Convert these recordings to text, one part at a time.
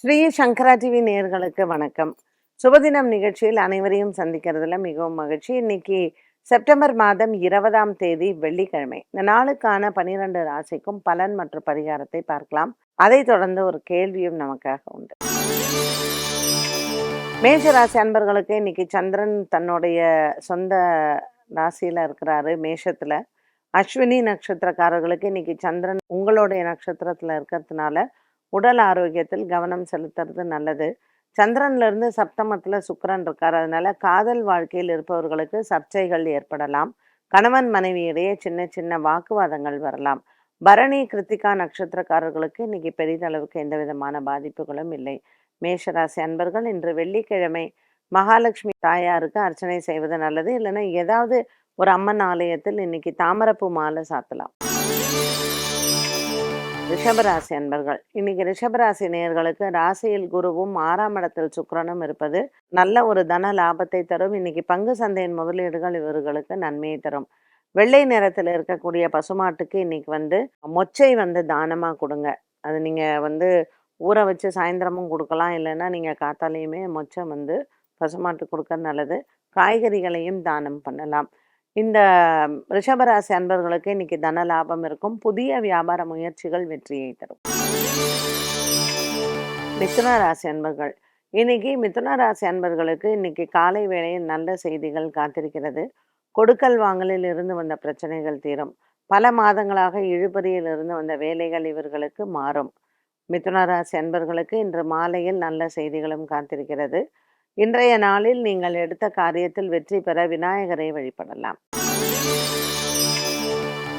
ஸ்ரீ சங்கரா TV நேர்களுக்கு வணக்கம். சுபதினம் நிகழ்ச்சியில் அனைவரையும் சந்திக்கிறதுல மிகவும் மகிழ்ச்சி. இன்னைக்கு செப்டம்பர் மாதம் இருபதாம் தேதி வெள்ளிக்கிழமை. இந்த நாளுக்கான பனிரெண்டு ராசிக்கும் பலன் மற்றும் பரிகாரத்தை பார்க்கலாம். அதை தொடர்ந்து ஒரு கேள்வியும் நமக்காக உண்டு. மேஷ ராசி அன்பர்களுக்கு இன்னைக்கு சந்திரன் தன்னுடைய சொந்த ராசியில இருக்கிறாரு மேஷத்துல. அஸ்வினி நட்சத்திரக்காரர்களுக்கு இன்னைக்கு சந்திரன் உங்களுடைய நட்சத்திரத்துல இருக்கிறதுனால உடல் ஆரோக்கியத்தில் கவனம் செலுத்துறது நல்லது. சந்திரன்லேருந்து சப்தமத்தில் சுக்கரன் இருக்கார். அதனால காதல் வாழ்க்கையில் இருப்பவர்களுக்கு சர்ச்சைகள் ஏற்படலாம். கணவன் மனைவி இடையே சின்ன சின்ன வாக்குவாதங்கள் வரலாம். பரணி கிருத்திகா நட்சத்திரக்காரர்களுக்கு இன்னைக்கு பெரிதளவுக்கு எந்த விதமான பாதிப்புகளும் இல்லை. மேஷராசி அன்பர்கள் இன்று வெள்ளிக்கிழமை மகாலட்சுமி தாயாருக்கு அர்ச்சனை செய்வது நல்லது. இல்லைன்னா ஏதாவது ஒரு அம்மன் ஆலயத்தில் இன்னைக்கு தாமரப்பூ மாலை சாத்தலாம். ரிஷபராசி அன்பர்கள். இன்னைக்கு ரிஷபராசி நேயர்களுக்கு ராசியில் குருவும் ஆறாம் இடத்தில் சுக்கரனும் இருப்பது நல்ல ஒரு தன லாபத்தை தரும். இன்னைக்கு பங்கு சந்தையின் முதலீடுகள் இவர்களுக்கு நன்மையை தரும். வெள்ளை நிறத்தில் இருக்கக்கூடிய பசுமாட்டுக்கு இன்னைக்கு வந்து மொச்சை வந்து தானமாக கொடுங்க. அது நீங்கள் வந்து ஊற வச்சு சாயந்தரமும் கொடுக்கலாம். இல்லைன்னா நீங்கள் காத்தாலையுமே மொச்சை வந்து பசுமாட்டு கொடுக்க நல்லது. காய்கறிகளையும் தானம் பண்ணலாம். இந்த ரிஷபராசி அன்பர்களுக்கு இன்னைக்கு தன லாபம் இருக்கும். புதிய வியாபார முயற்சிகள் வெற்றியை தரும். மிதுன ராசி அன்பர்கள். இன்னைக்கு மிதுன ராசி அன்பர்களுக்கு இன்னைக்கு காலை வேளையில் நல்ல செய்திகள் காத்திருக்கிறது. கொடுக்கல் வாங்கலில் இருந்து வந்த பிரச்சனைகள் தீரும். பல மாதங்களாக இழுபறியில் இருந்து வந்த வேலைகள் இவர்களுக்கு மாறும். மிதுன ராசி அன்பர்களுக்கு இன்று மாலையில் நல்ல செய்திகளும் காத்திருக்கிறது. இன்றைய நாளில் நீங்கள் எடுத்த காரியத்தில் வெற்றி பெற விநாயகரை வழிபடலாம்.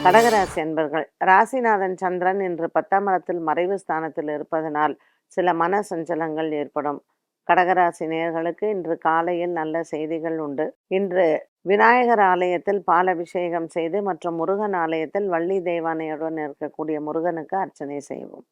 கடகராசி அன்பர்கள் ராசிநாதன் சந்திரன் இன்று பத்தாம் இடத்தில் மறைவு ஸ்தானத்தில் இருப்பதனால் சில மன சஞ்சலங்கள் ஏற்படும். கடகராசி நேர்களுக்கு இன்று காலையில் நல்ல செய்திகள் உண்டு. இன்று விநாயகர் ஆலயத்தில் பாலபிஷேகம் செய்து மற்றும் முருகன் ஆலயத்தில் வள்ளி தெய்வானையுடன் இருக்கக்கூடிய முருகனுக்கு அர்ச்சனை செய்வோம்.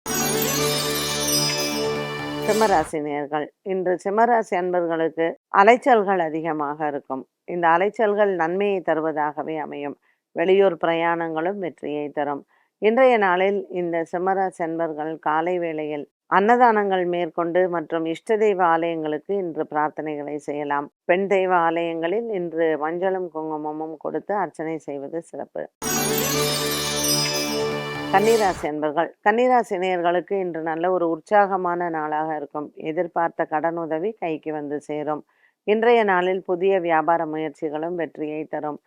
சிம்மராசி நேர்கள் இன்று சிம்மராசி அன்பர்களுக்கு அலைச்சல்கள் அதிகமாக இருக்கும். இந்த அலைச்சல்கள் நன்மையை தருவதாகவே அமையும். வெளியூர் பிரயாணங்களும் வெற்றியை தரும். இன்றைய நாளில் இந்த சிம்மராசி அன்பர்கள் காலை வேளையில் அன்னதானங்கள் மேற்கொண்டு மற்றும் இஷ்ட தெய்வ ஆலயங்களுக்கு இன்று பிரார்த்தனைகளை செய்யலாம். பெண் தெய்வ ஆலயங்களில் இன்று மஞ்சளும் குங்குமமும் கொடுத்து அர்ச்சனை செய்வது சிறப்பு. கன்னிராசி என்பர்கள் கன்னிராசி நேயர்களுக்கு இன்று நல்ல ஒரு உற்சாகமான நாளாக இருக்கும். எதிர்பார்த்த கடன் உதவி கைக்கு வந்து சேரும். இன்றைய நாளில் புதிய வியாபார முயற்சிகளும் வெற்றியை தரும்.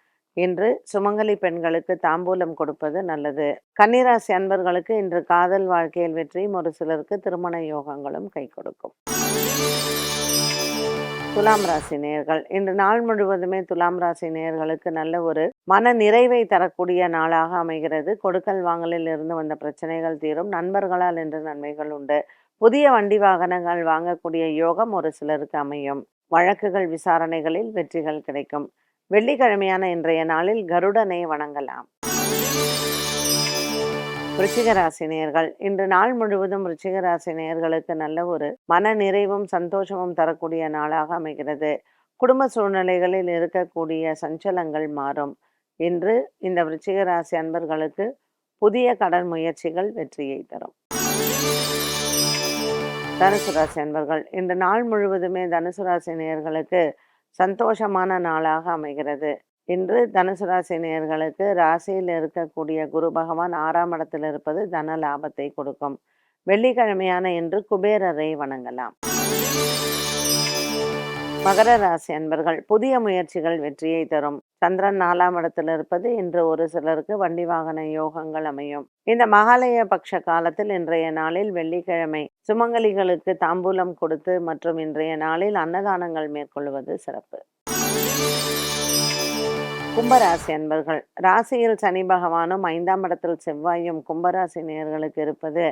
இன்று சுமங்கலி பெண்களுக்கு தாம்பூலம் கொடுப்பது நல்லது. கன்னிராசி அன்பர்களுக்கு இன்று காதல் வாழ்க்கையில் வெற்றியும் ஒரு சிலருக்கு திருமண யோகங்களும் கை கொடுக்கும். துலாம் ராசி நேர்கள். இன்று நாள் முழுவதுமே துலாம் ராசி நேர்களுக்கு நல்ல ஒரு மன நிறைவை தரக்கூடிய நாளாக அமைகிறது. கொடுக்கல் வாங்கலில் இருந்து வந்த பிரச்சனைகள் தீரும். நண்பர்களால் இன்று நன்மைகள் உண்டு. புதிய வண்டி வாகனங்கள் வாங்கக்கூடிய யோகம் ஒரு சிலருக்கு அமையும். வழக்குகள் விசாரணைகளில் வெற்றிகள் கிடைக்கும். வெள்ளிக்கிழமையான இன்றைய நாளில் கருடனை வணங்கலாம். ரிச்சிகராசினியர்கள். இன்று நாள் முழுவதும் ரிச்சிகராசினியர்களுக்கு நல்ல ஒரு மன நிறைவும் சந்தோஷமும் தரக்கூடிய நாளாக அமைகிறது. குடும்ப சூழ்நிலைகளில் இருக்கக்கூடிய சஞ்சலங்கள் மாறும். இன்று இந்த விருச்சிகராசி அன்பர்களுக்கு புதிய கடன் முயற்சிகள் வெற்றியை தரும். தனுசு ராசி அன்பர்கள் இன்று நாள் முழுவதுமே தனுசு ராசி நேயர்களுக்கு சந்தோஷமான நாளாக அமைகிறது. இன்று தனுசு ராசி நேர்களுக்கு ராசியில் இருக்கக்கூடிய குரு பகவான் ஆறாம் இடத்தில் இருப்பது தன லாபத்தை கொடுக்கும். வெள்ளிக்கிழமையான இன்று குபேரரை வணங்கலாம். மகர ராசி அன்பர்கள் புதிய முயற்சிகள் வெற்றியை தரும். சந்திரன் நாலாம் இடத்தில் இருப்பது இன்று ஒரு சிலருக்கு வண்டி வாகன யோகங்கள் அமையும். இந்த மகாலய பட்ச காலத்தில் இன்றைய நாளில் வெள்ளிக்கிழமை சுமங்கலிகளுக்கு தாம்பூலம் கொடுத்து மற்றும் இன்றைய நாளில் அன்னதானங்கள் மேற்கொள்வது சிறப்பு. கும்பராசி அன்பர்கள் ராசியில் சனி பகவானும் ஐந்தாம் இடத்தில் செவ்வாயும் கும்பராசி நேர்களுக்கு இருப்பது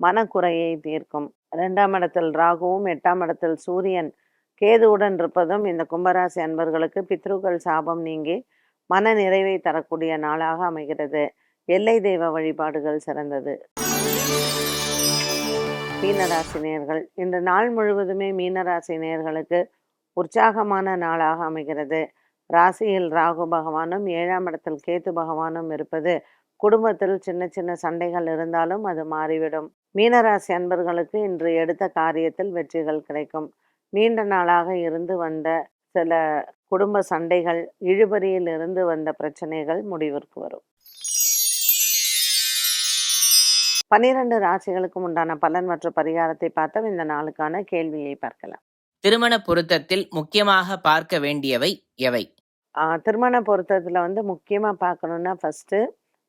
மனக்குறையை தீர்க்கும். இரண்டாம் இடத்தில் ராகுவும் எட்டாம் இடத்தில் சூரியன் கேதுவுடன் இருப்பதும் இந்த கும்பராசி அன்பர்களுக்கு பித்ருக்கள் சாபம் நீங்கி மன நிறைவை தரக்கூடிய நாளாக அமைகிறது. எல்லை தெய்வ வழிபாடுகள் சிறந்தது. மீனராசி நேர்கள் இன்று நாள் முழுவதுமே மீனராசி நேர்களுக்கு உற்சாகமான நாளாக அமைகிறது. ராசியில் ராகு பகவானும் ஏழாம் இடத்தில் கேத்து பகவானும் இருப்பது குடும்பத்தில் சின்ன சின்ன சண்டைகள் இருந்தாலும் அது மாறிவிடும். மீனராசி அன்பர்களுக்கு இன்று எடுத்த காரியத்தில் வெற்றிகள் கிடைக்கும். நீண்ட நாளாக இருந்து வந்த சில குடும்ப சண்டைகள் இழுபறியில் இருந்து வந்த பிரச்சனைகள் முடிவிற்கு வரும். பனிரெண்டு ராசிகளுக்கும் உண்டான பலன் மற்றும் பரிகாரத்தை பார்த்தோம் இந்த நாளுக்கான கேள்வியை பார்க்கலாம். திருமண பொருத்தத்தில் முக்கியமாக பார்க்க வேண்டியவை எவை? திருமண பொருத்தத்தில் வந்து முக்கியமாக பார்க்கணுன்னா ஃபஸ்ட்டு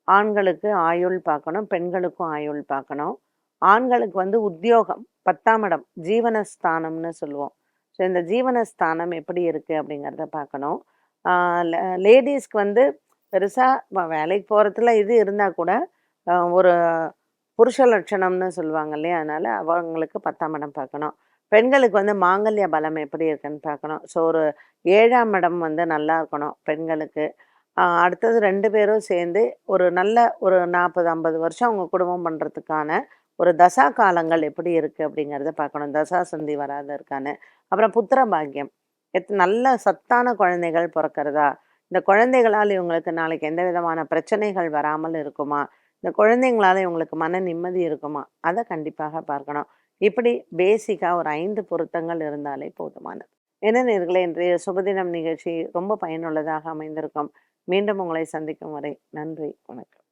ஆண்களுக்கு ஆயுள் பார்க்கணும் பெண்களுக்கும் ஆயுள் பார்க்கணும். ஆண்களுக்கு வந்து உத்தியோகம் பத்தாம் இடம் ஜீவனஸ்தானம்னு சொல்லுவோம். ஸோ இந்த ஜீவனஸ்தானம் எப்படி இருக்குது அப்படிங்கிறத பார்க்கணும். லேடிஸ்க்கு வந்து பெருசாக வேலைக்கு போகிறதுல இது இருந்தால் கூட ஒரு புருஷ லட்சணம்னு சொல்லுவாங்க இல்லையா? அதனால் அவங்களுக்கு பத்தாம் இடம் பார்க்கணும். பெண்களுக்கு வந்து மாங்கல்ய பலம் எப்படி இருக்குன்னு பார்க்கணும். ஸோ ஒரு ஏழாம் இடம் வந்து நல்லா இருக்கணும் பெண்களுக்கு. அடுத்தது ரெண்டு பேரும் சேர்ந்து ஒரு நல்ல ஒரு நாற்பது ஐம்பது வருஷம் அவங்க குடும்பம் பண்ணுறதுக்கான ஒரு தசா காலங்கள் எப்படி இருக்குது அப்படிங்கிறத பார்க்கணும். தசா சந்தி வராத இருக்கான்னு அப்புறம் புத்திர பாக்கியம். எத் நல்ல சத்தான குழந்தைகள் பிறக்கிறதா? இந்த குழந்தைகளால் இவங்களுக்கு நாளைக்கு எந்த விதமான பிரச்சனைகள் வராமல் இருக்குமா? இந்த குழந்தைங்களால இவங்களுக்கு மன நிம்மதி இருக்குமா? அதை கண்டிப்பாக பார்க்கணும். இப்படி பேசிக்காக ஒரு ஐந்து பொருத்தங்கள் இருந்தாலே போதுமானது. என்ன நேர்களே இன்றைய சுபதினம் நிகழ்ச்சி ரொம்ப பயனுள்ளதாக அமைந்திருக்கும். மீண்டும் உங்களை சந்திக்கும் வரை நன்றி வணக்கம்.